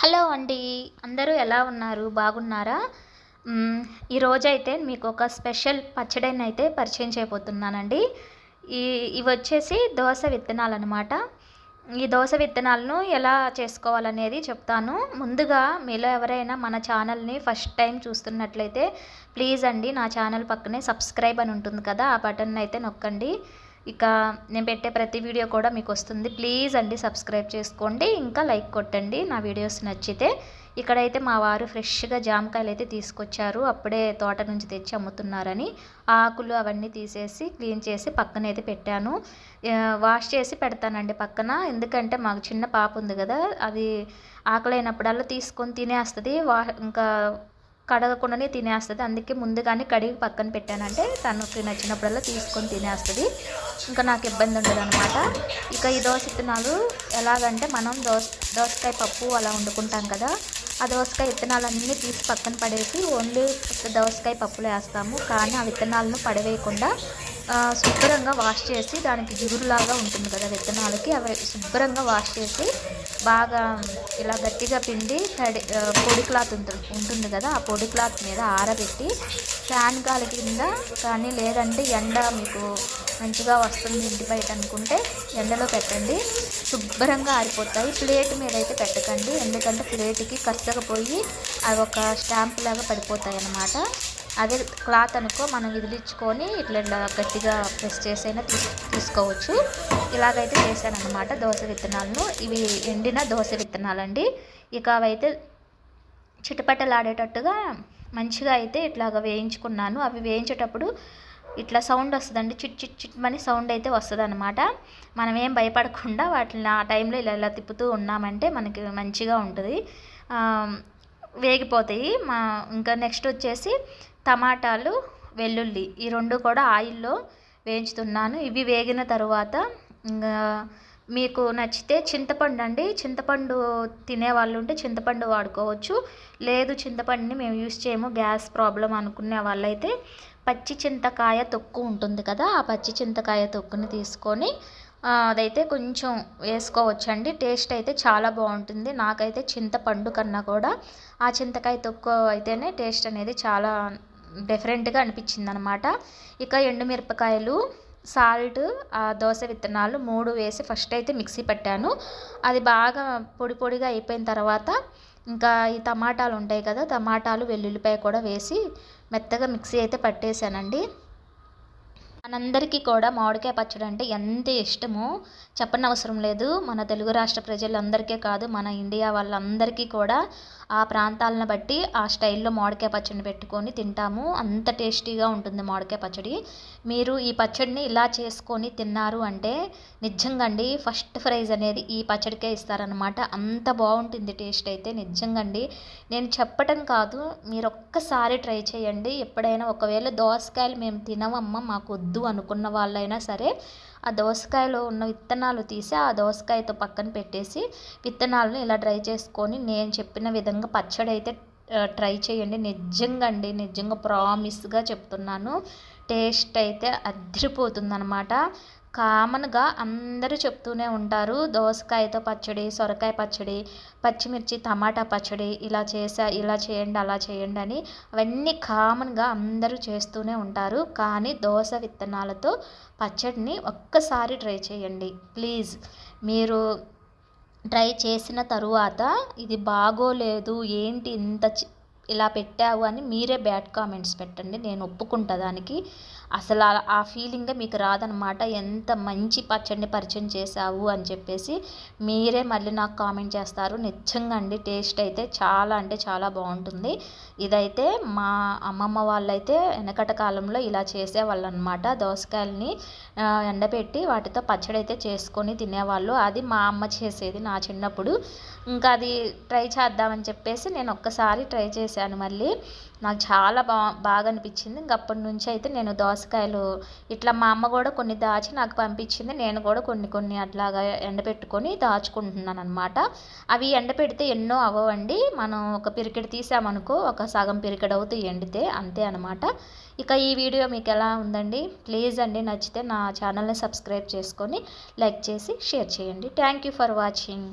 Hello అండి అందరూ ఎలా ఉన్నారు? బాగున్నారా? ఈరోజైతే మీకు ఒక స్పెషల్ పచ్చడిని అయితే పరిచయం చేయబోతున్నానండి. ఈ ఇవి వచ్చేసి దోస విత్తనాలు అనమాట ఈ దోశ విత్తనాలను ఎలా చేసుకోవాలనేది చెప్తాను. ముందుగా మీలో ఎవరైనా మన ఛానల్ని ఫస్ట్ టైం చూస్తున్నట్లయితే ప్లీజ్ అండి నా ఛానల్ పక్కనే సబ్స్క్రైబ్ అని ఉంటుంది కదా ఆ బటన్ అయితే నొక్కండి. ఇక నేను పెట్టే ప్రతి వీడియో కూడా మీకు వస్తుంది ప్లీజ్ అండి సబ్స్క్రైబ్ చేసుకోండి. ఇంకా లైక్ కొట్టండి. నా వీడియోస్ నచ్చితే ఇక్కడైతే మా వారు ఫ్రెష్గా జామకాయలు అయితే తీసుకొచ్చారు. అప్పుడే తోట నుంచి తెచ్చి అమ్ముతున్నారని ఆకులు అవన్నీ తీసేసి క్లీన్ చేసి పక్కన అయితే పెట్టాను వాష్ చేసి పెడతానండి పక్కన. ఎందుకంటే మాకు చిన్న పాప ఉంది కదా అది ఆకలైనప్పుడల్లా తీసుకొని తినేస్తుంది. వా ఇంకా కడగకుండానే తినేస్తుంది. అందుకే ముందుగానే కడిగి పక్కన పెట్టానంటే తనకి నచ్చినప్పుడల్లా తీసుకొని తినేస్తుంది. ఇంకా నాకు ఇబ్బంది ఉండదు అనమాట ఇక ఈ దోశ విత్తనాలు ఎలాగంటే మనం దోస దోసకాయ పప్పు అలా వండుకుంటాం కదా ఆ దోసకాయ విత్తనాలన్నీ తీసి పక్కన పడేసి ఓన్లీ దోసకాయ పప్పులో వేస్తాము. కానీ ఆ విత్తనాలను పడవేయకుండా శుభ్రంగా వాష్ చేసి దానికి జిగురులాగా ఉంటుంది కదా విత్తనాలకి అవి శుభ్రంగా వాష్ చేసి బాగా ఇలా గట్టిగా పిండి తడి పొడి క్లాత్ ఉంటుంది ఉంటుంది కదా ఆ పొడి క్లాత్ మీద ఆరబెట్టి ఫ్యాన్ గాలి కింద కానీ లేదంటే ఎండ మీకు మంచిగా వస్తుంది ఇంటి బయట అనుకుంటే ఎండలో పెట్టండి. శుభ్రంగా ఆరిపోతాయి. ప్లేట్ మీద అయితే పెట్టకండి. ఎందుకంటే ప్లేట్కి కచ్చకపోయి అవి ఒక స్టాంప్ లాగా పడిపోతాయి అన్నమాట అదే క్లాత్ అనుకో మనం విదిలించుకొని ఇట్లా ఇట్లా గట్టిగా ప్రెస్ చేసైనా తీసుకోవచ్చు. ఇలాగైతే చేశాను అనమాట దోశ విత్తనాలను. ఇవి ఎండిన దోశ విత్తనాలండి. ఇక అవైతే చిటపటలాడేటట్టుగా మంచిగా అయితే ఇట్లాగ వేయించుకున్నాను. అవి వేయించేటప్పుడు ఇట్లా సౌండ్ వస్తుందండి. చిట్ చిట్ చిట్ అని సౌండ్ అయితే వస్తుంది అనమాట మనం ఏం భయపడకుండా వాటిని ఆ టైంలో ఇలా ఇలా తిప్పుతూ ఉన్నామంటే మనకి మంచిగా ఉంటుంది. వేగిపోతాయి. మా ఇంకా నెక్స్ట్ వచ్చేసి టమాటాలు వెల్లుల్లి ఈ రెండు కూడా ఆయిల్లో వేయించుతున్నాను. ఇవి వేగిన తర్వాత ఇంకా మీకు నచ్చితే చింతపండు అండి. చింతపండు తినే వాళ్ళు ఉంటే చింతపండు వాడుకోవచ్చు. లేదు చింతపండుని మేము యూస్ చేయము. గ్యాస్ ప్రాబ్లం అనుకునే వాళ్ళైతే పచ్చి చింతకాయ తొక్కు ఉంటుంది కదా ఆ పచ్చి చింతకాయ తొక్కుని తీసుకొని అదైతే కొంచెం వేసుకోవచ్చండి. టేస్ట్ అయితే చాలా బాగుంటుంది. నాకైతే చింతపండు కన్నా కూడా ఆ చింతకాయ తొక్కు అయితేనే టేస్ట్ అనేది చాలా డిఫరెంట్గా అనిపించింది అనమాట ఇక ఎండుమిరపకాయలు సాల్ట్ ఆ దోశ విత్తనాలు మూడు వేసి ఫస్ట్ అయితే మిక్సీ పెట్టాను. అది బాగా పొడి పొడిగా అయిపోయిన తర్వాత ఇంకా ఈ టమాటాలు ఉంటాయి కదా టమాటాలు వెల్లుల్లిపాయ కూడా వేసి మెత్తగా మిక్సీ అయితే పట్టేశానండి మనందరికీ కూడా మామిడికాయ పచ్చడి అంటే ఎంత ఇష్టమో చెప్పనవసరం లేదు. మన తెలుగు రాష్ట్ర ప్రజలందరికీ కాదు మన ఇండియా వాళ్ళందరికీ కూడా ఆ ప్రాంతాలను బట్టి ఆ స్టైల్లో మామిడికాయ పచ్చడిని పెట్టుకొని తింటాము. అంత టేస్టీగా ఉంటుంది మామిడికాయ పచ్చడి. మీరు ఈ పచ్చడిని ఇలా చేసుకొని తిన్నారు అంటే నిజంగా అండి ఫస్ట్ ప్రైజ్ అనేది ఈ పచ్చడికే ఇస్తారనమాట అంత బాగుంటుంది టేస్ట్ అయితే నిజంగా అండి నేను చెప్పటం కాదు మీరు ఒక్కసారి ట్రై చేయండి. ఎప్పుడైనా ఒకవేళ దోసకాయలు మేము తినవమ్మ మాకు వద్దు అనుకున్న వాళ్ళైనా సరే ఆ దోసకాయలో ఉన్న విత్తనాలు తీసి ఆ దోసకాయతో పక్కన పెట్టేసి విత్తనాలను ఇలా డ్రై చేసుకొని నేను చెప్పిన విధంగా పచ్చడి అయితే ట్రై చేయండి. నిజంగా అండి నిజంగా ప్రామిస్గా చెప్తున్నాను. టేస్ట్ అయితే అదిరిపోతుందనమాట కామన్గా అందరూ చెప్తూనే ఉంటారు. దోసకాయతో పచ్చడి సొరకాయ పచ్చడి పచ్చిమిర్చి టమాటా పచ్చడి ఇలా చేసా ఇలా చేయండి అలా చేయండి అని అవన్నీ కామన్గా అందరూ చేస్తూనే ఉంటారు. కానీ దోస విత్తనాలతో పచ్చడిని ఒక్కసారి ట్రై చేయండి. ప్లీజ్. మీరు ట్రై చేసిన తరువాత ఇది బాగోలేదు ఏంటి ఇంత చి- ఇలా పెట్టావు అని మీరే బ్యాడ్ కామెంట్స్ పెట్టండి. నేను ఒప్పుకుంటా దానికి. అసలు ఆ- ఫీలింగే మీకు రాదనమాట ఎంత మంచి పచ్చడిని పరిచయం చేశావు అని చెప్పేసి మీరే మళ్ళీ నాకు కామెంట్ చేస్తారు. నిజంగా అండి టేస్ట్ అయితే చాలా అంటే చాలా బాగుంటుంది. ఇదైతే మా అమ్మమ్మ వాళ్ళైతే వెనకట కాలంలో ఇలా చేసేవాళ్ళు అనమాట దోసకాయలని ఎండబెట్టి వాటితో పచ్చడి అయితే చేసుకొని తినేవాళ్ళు. అది మా అమ్మ చేసేది నా చిన్నప్పుడు. ఇంకా అది ట్రై చేద్దామని చెప్పేసి నేను ఒక్కసారి ట్రై చేసి చేశాను మళ్ళీ. నాకు చాలా బా బాగా అనిపించింది ఇంక అప్పటి నుంచి అయితే నేను దోసకాయలు ఇట్లా మా అమ్మ కూడా కొన్ని దాచి నాకు పంపించింది. నేను కూడా కొన్ని కొన్ని అట్లాగా ఎండబెట్టుకొని దాచుకుంటున్నాను అనమాట అవి ఎండపెడితే ఎన్నో అవ్వండి మనం ఒక పిరికెడు తీసామనుకో ఒక సగం పిరికెడు అవుతాయి ఎండితే అంతే అనమాట ఇక ఈ వీడియో మీకు ఎలా ఉందండి? ప్లీజ్ అండి నచ్చితే నా ఛానల్ని సబ్స్క్రైబ్ చేసుకొని లైక్ చేసి షేర్ చేయండి. Thank you for watching.